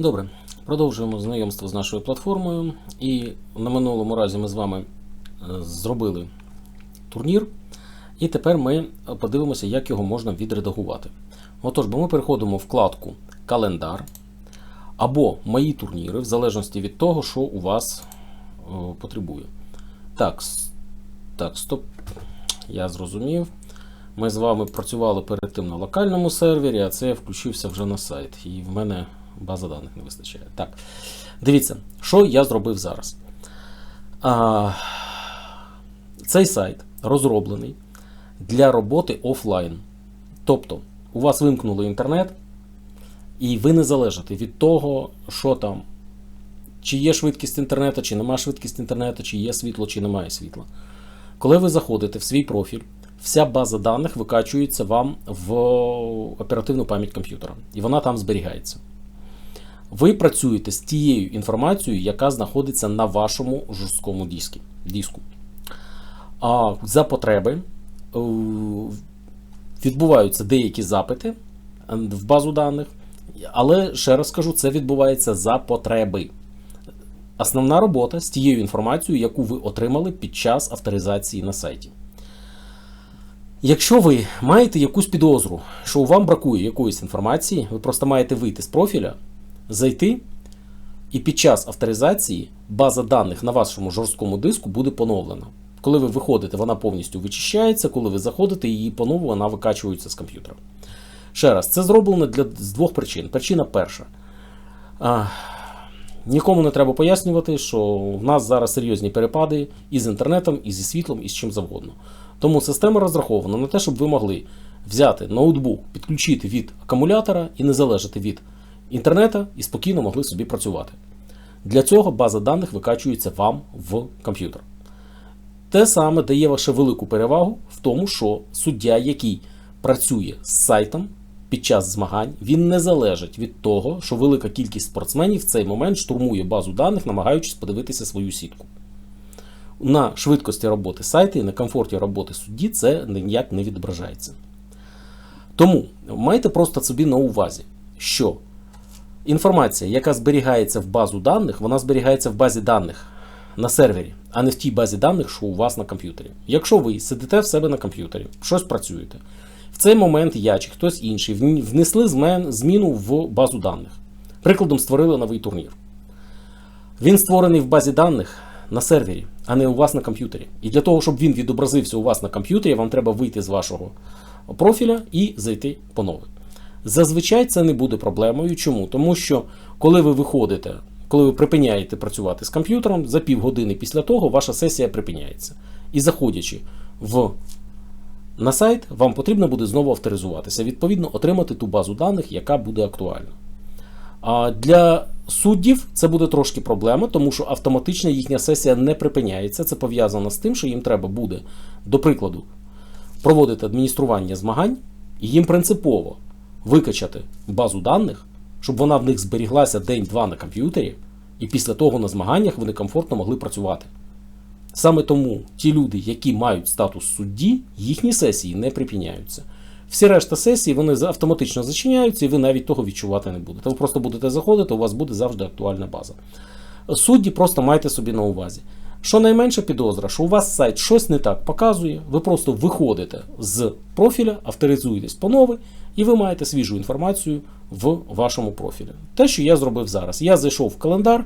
Добре, продовжуємо знайомство з нашою платформою. І на минулому разі ми з вами е, зробили турнір. І тепер ми подивимося, як його можна відредагувати. Отож, бо ми переходимо в вкладку Календар або Мої турніри, в залежності від того, що у вас потребує. Так, так, стоп. Я зрозумів. Ми з вами працювали перед тим на локальному сервері, а це я включився вже на сайт. І в мене база даних не вистачає. Так, дивіться, що я зробив зараз. А, цей сайт розроблений для роботи офлайн. Тобто, у вас вимкнули інтернет, і ви не залежите від того, що там, чи є швидкість інтернету, чи немає швидкість інтернету, чи є світло, чи немає світла. Коли ви заходите в свій профіль, вся база даних викачується вам в оперативну пам'ять комп'ютера, і вона там зберігається. Ви працюєте з тією інформацією, яка знаходиться на вашому жорсткому дискі, диску. А за потреби е, відбуваються деякі запити в базу даних, але ще раз скажу, це відбувається за потреби. Основна робота з тією інформацією, яку ви отримали під час авторизації на сайті. Якщо ви маєте якусь підозру, що вам бракує якоїсь інформації, ви просто маєте вийти з профіля, зайти, і під час авторизації база даних на вашому жорсткому диску буде поновлена. Коли ви виходите, вона повністю вичищається, коли ви заходите, її понову вона викачується з комп'ютера. Ще раз, це зроблено для, з двох причин. Причина перша. А, Нікому не треба пояснювати, що в нас зараз серйозні перепади і з інтернетом, і зі світлом, і з чим завгодно. Тому система розрахована на те, щоб ви могли взяти ноутбук, підключити від акумулятора і не залежати від інтернету, і спокійно могли собі працювати. Для цього база даних викачується вам в комп'ютер. Те саме дає ваше велику перевагу в тому, що суддя, який працює з сайтом під час змагань, він не залежить від того, що велика кількість спортсменів в цей момент штурмує базу даних, намагаючись подивитися свою сітку. На швидкості роботи сайту і на комфорті роботи судді це ніяк не відображається. Тому майте просто собі на увазі, що інформація, яка зберігається в базу даних, вона зберігається в базі даних на сервері, а не в тій базі даних, що у вас на комп'ютері. Якщо ви сидите в себе на комп'ютері, щось працюєте, в цей момент я чи хтось інший внесли зміну в базу даних. Прикладом створили новий турнір. Він створений в базі даних на сервері, а не у вас на комп'ютері. І для того, щоб він відобразився у вас на комп'ютері, вам треба вийти з вашого профіля і зайти по нове. Зазвичай це не буде проблемою. Чому? Тому що коли ви виходите, коли ви припиняєте працювати з комп'ютером, за півгодини після того ваша сесія припиняється. І заходячи в на сайт, вам потрібно буде знову авторизуватися, відповідно, отримати ту базу даних, яка буде актуальна. А для суддів це буде трошки проблема, тому що автоматично їхня сесія не припиняється. Це пов'язано з тим, що їм треба буде, до прикладу, проводити адміністрування змагань, і їм принципово викачати базу даних, щоб вона в них зберіглася день-два на комп'ютері, і після того на змаганнях вони комфортно могли працювати. Саме тому ті люди, які мають статус судді, їхні сесії не припиняються. Всі решта сесій вони автоматично зачиняються, і ви навіть того відчувати не будете. Ви просто будете заходити, у вас буде завжди актуальна база. Судді просто майте собі на увазі. Що найменша підозра, що у вас сайт щось не так показує, ви просто виходите з профіля, авторизуєтесь по нове, і ви маєте свіжу інформацію в вашому профілі. Те, що я зробив зараз. Я зайшов в календар,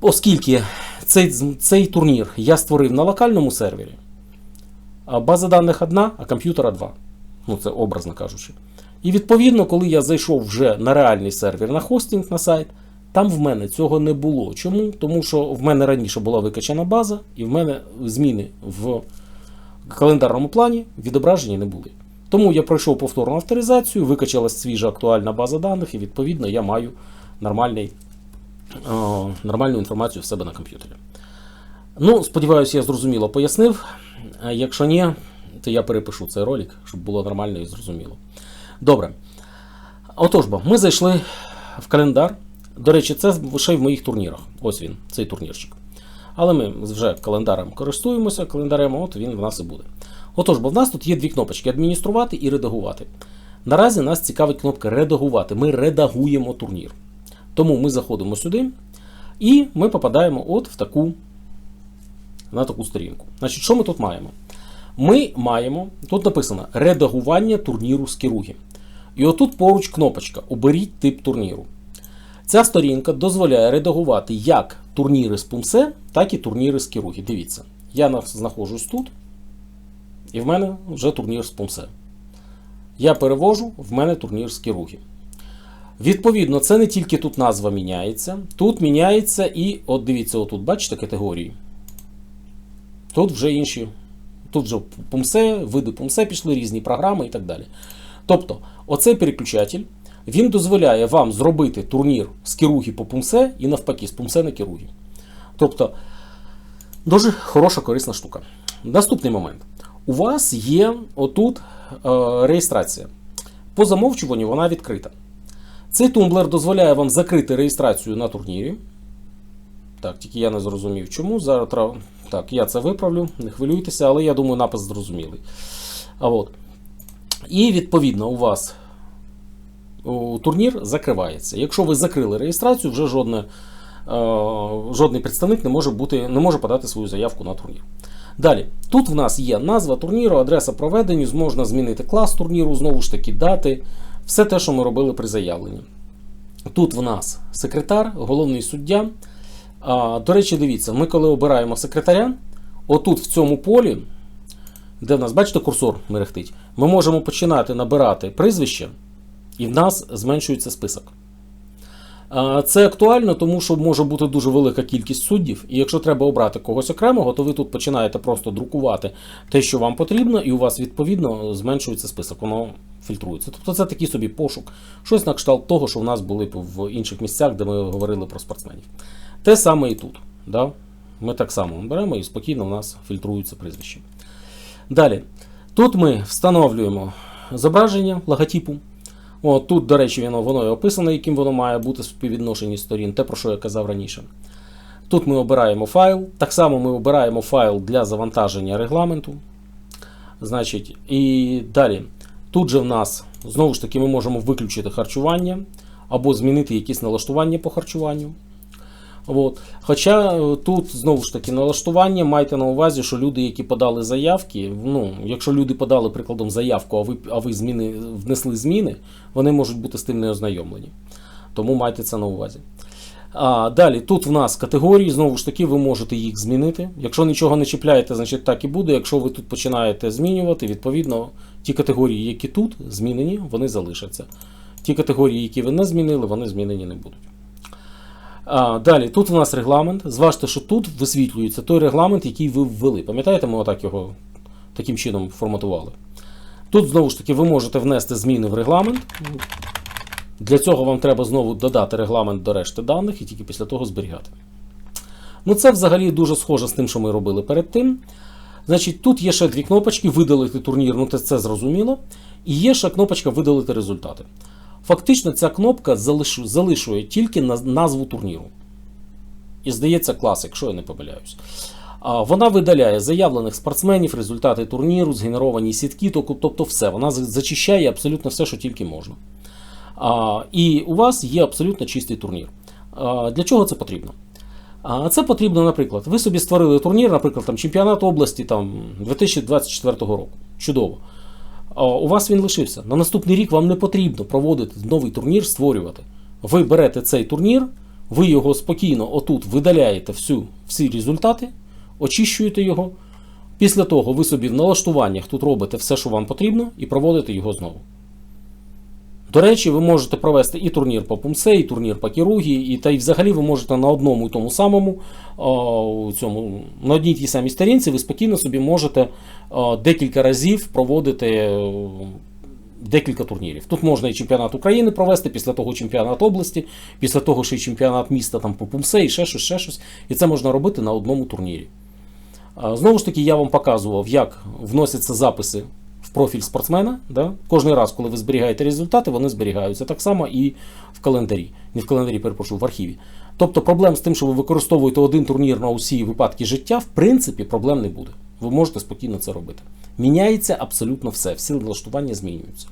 оскільки цей, цей турнір я створив на локальному сервері, база даних одна, а комп'ютера два. Ну, це образно кажучи. І відповідно, коли я зайшов вже на реальний сервер на хостинг на сайт, там в мене цього не було. Чому? Тому що в мене раніше була викачана база, і в мене зміни в календарному плані відображені не були. Тому я пройшов повторну авторизацію, викачалась свіжа актуальна база даних, і відповідно я маю нормальний, о, нормальну інформацію в себе на комп'ютері. Ну, сподіваюся, я зрозуміло пояснив. Якщо ні, то я перепишу цей ролик, щоб було нормально і зрозуміло. Добре. Отож, бо ми зайшли в календар. До речі, це ще й в моїх турнірах. Ось він, цей турнірчик. Але ми вже календарем користуємося, календарем, от він в нас і буде. Отож, бо в нас тут є дві кнопочки: адмініструвати і редагувати. Наразі нас цікавить кнопка редагувати. Ми редагуємо турнір. Тому ми заходимо сюди і ми попадаємо от в таку, на таку сторінку. Значить, що ми тут маємо? Ми маємо, тут написано редагування турніру з Кіруги. І отут поруч кнопочка Оберіть тип турніру. Ця сторінка дозволяє редагувати як турніри з Пумсе, так і турніри з Кіруги. Дивіться, я знаходжусь тут, і в мене вже турнір з Пумсе. Я перевожу, в мене турнір з Кіруги. Відповідно, це не тільки тут назва міняється, тут міняється і, от дивіться, отут, бачите категорії. Тут вже інші. Тут вже пумсе, види пумсе пішли, різні програми і так далі. Тобто, оцей переключатель він дозволяє вам зробити турнір з Кіруги по пумсе і навпаки, з пумсе на Кіругі. Тобто, дуже хороша, корисна штука. Наступний момент. У вас є отут е, реєстрація. По замовчуванню вона відкрита. Цей тумблер дозволяє вам закрити реєстрацію на турнірі. Так, тільки я не зрозумів, чому. Зараз. Так, я це виправлю, не хвилюйтеся, але я думаю, напис зрозумілий. А от. І відповідно у вас турнір закривається. Якщо ви закрили реєстрацію, вже жодне, жодний представник не може, бути, не може подати свою заявку на турнір. Далі, тут в нас є назва турніру, адреса проведення, можна змінити клас турніру, знову ж таки, дати, все те, що ми робили при заявленні. Тут в нас секретар, головний суддя. А, До речі, дивіться, ми коли обираємо секретаря, отут в цьому полі, де в нас, бачите, курсор мерехтить, ми можемо починати набирати прізвище, і в нас зменшується список. Це актуально, тому що може бути дуже велика кількість суддів, і якщо треба обрати когось окремого, то ви тут починаєте просто друкувати те, що вам потрібно, і у вас відповідно зменшується список, воно фільтрується. Тобто це такий собі пошук, щось на кшталт того, що в нас були в інших місцях, де ми говорили про спортсменів. Те саме і тут. Да? Ми так само беремо і спокійно у нас фільтруються прізвища. Далі. Тут ми встановлюємо зображення логотипу. О, тут, до речі, воно, воно і описано, яким воно має бути співвідношенні сторін, те, про що я казав раніше. Тут ми обираємо файл. Так само ми обираємо файл для завантаження регламенту. Значить, І далі. Тут же в нас, знову ж таки, ми можемо виключити харчування або змінити якісь налаштування по харчуванню. От. Хоча е, тут знову ж таки налаштування, майте на увазі, що люди, які подали заявки, ну, якщо люди подали прикладом заявку, а ви, а ви зміни, внесли зміни, вони можуть бути з тим не ознайомлені. Тому майте це на увазі. А, Далі, тут в нас категорії, знову ж таки, ви можете їх змінити. Якщо нічого не чіпляєте, значить так і буде. Якщо ви тут починаєте змінювати, відповідно, ті категорії, які тут змінені, вони залишаться. Ті категорії, які ви не змінили, вони змінені не будуть. А, Далі, тут у нас регламент. Зважте, що тут висвітлюється той регламент, який ви ввели. Пам'ятаєте, ми отак його таким чином форматували. Тут, знову ж таки, ви можете внести зміни в регламент. Для цього вам треба знову додати регламент до решти даних і тільки після того зберігати. Ну, це взагалі дуже схоже з тим, що ми робили перед тим. Значить, тут є ще дві кнопочки видалити турнір, ну це, зрозуміло. І є ще кнопочка видалити результати. Фактично, ця кнопка залишує тільки назву турніру. І здається, клас, якщо я не помиляюсь. Вона видаляє заявлених спортсменів, результати турніру, згенеровані сітки, тобто все. Вона зачищає абсолютно все, що тільки можна. І у вас є абсолютно чистий турнір. Для чого це потрібно? Це потрібно, наприклад, ви собі створили турнір, наприклад, там, чемпіонат області там, 2024 року. Чудово. У вас він лишився. На наступний рік вам не потрібно проводити новий турнір, створювати. Ви берете цей турнір, ви його спокійно отут видаляєте всю, всі результати, очищуєте його. Після того ви собі в налаштуваннях тут робите все, що вам потрібно, і проводите його знову. До речі, ви можете провести і турнір по Пумсе, і турнір по Кіругі, і та й взагалі ви можете на одному і тому самому о, цьому, на одній тій самій сторінці ви спокійно собі можете о, декілька разів проводити о, декілька турнірів. Тут можна і чемпіонат України провести, після того чемпіонат області, після того ще й чемпіонат міста там по Пумсе, і ще щось, ще щось. І це можна робити на одному турнірі. Знову ж таки, я вам показував, як вносяться записи в профіль спортсмена. Да? Кожний раз, коли ви зберігаєте результати, вони зберігаються так само і в календарі. Не в календарі, перепрошую, в архіві. Тобто проблем з тим, що ви використовуєте один турнір на усі випадки життя, в принципі, проблем не буде. Ви можете спокійно це робити. Міняється абсолютно все, всі налаштування змінюються.